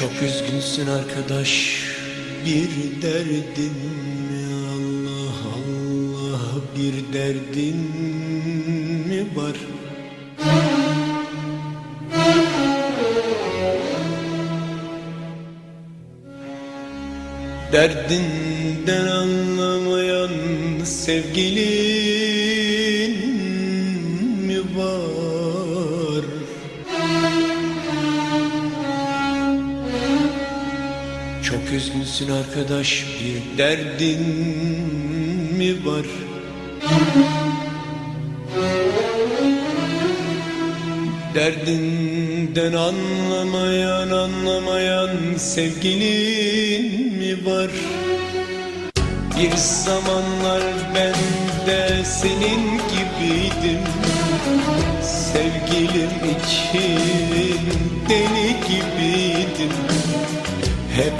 Çok üzgünsün arkadaş bir derdin mi Allah Allah bir derdin mi var? Derdinden anlamayan sevgilin Çok arkadaş bir derdin mi var? Derdinden anlamayan anlamayan sevgilin mi var? Bir zamanlar ben de senin gibiydim Sevgilim için deli gibiydim Hep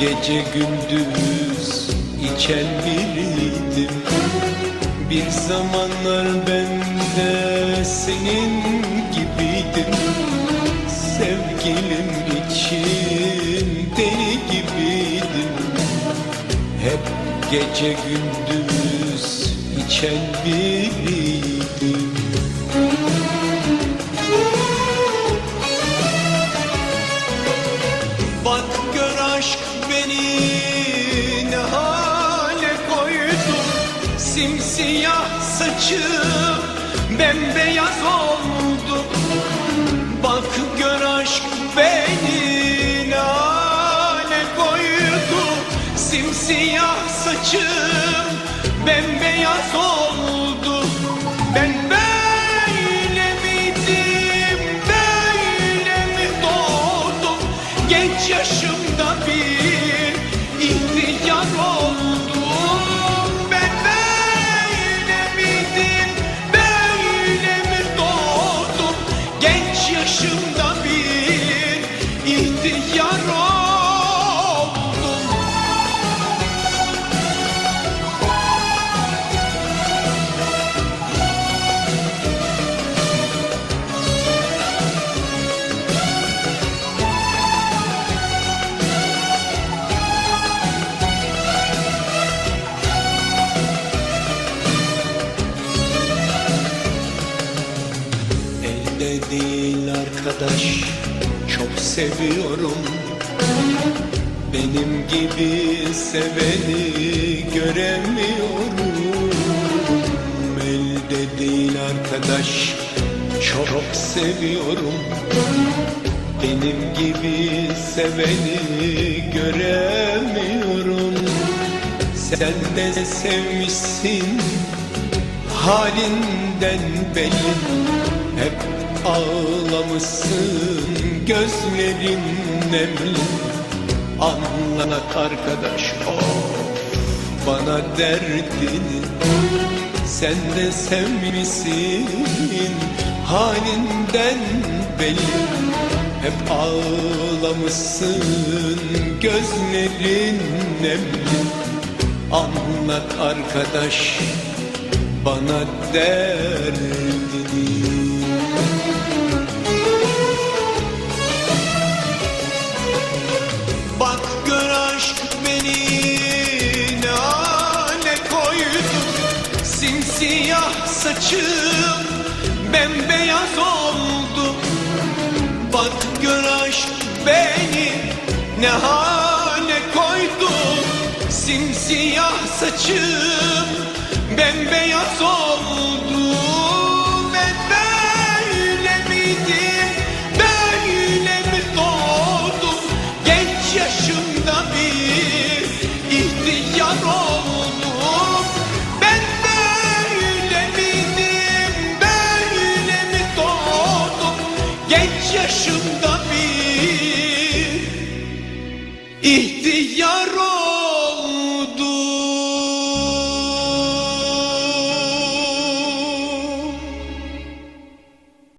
gece gündüz içen biriydim. Bir zamanlar ben de senin gibiydim. Sevgilim için deli gibiydim. Hep gece gündüz içen biriydim. Bak gör beni ne hale koydu Simsiyah saçım bembeyaz oldu. Bak gör aşk beni ne hale koydu? Simsiyah saçım bembeyaz oldu. Ben böyle miydim böyle mi doğdum? Genç yaşımda bir young old arkadaş çok seviyorum. Benim gibi seveni göremiyorum. Elde değil arkadaş çok seviyorum. Benim gibi seveni göremiyorum. Sen de sevmişsin halinden belli. Hep ağlamışsın gözlerin nemli Anlanak arkadaş of bana derdini Sen de sevmişsin halinden belli. Hep ağlamışsın gözlerin nemli Anlat arkadaş bana derdini Bak gör aşk beni ne hale koydu. Simsiyah saçım bembeyaz oldu. Bak gör aşk beni ne hale koydu. Simsiyah saçım bembeyaz oldu Gidi yar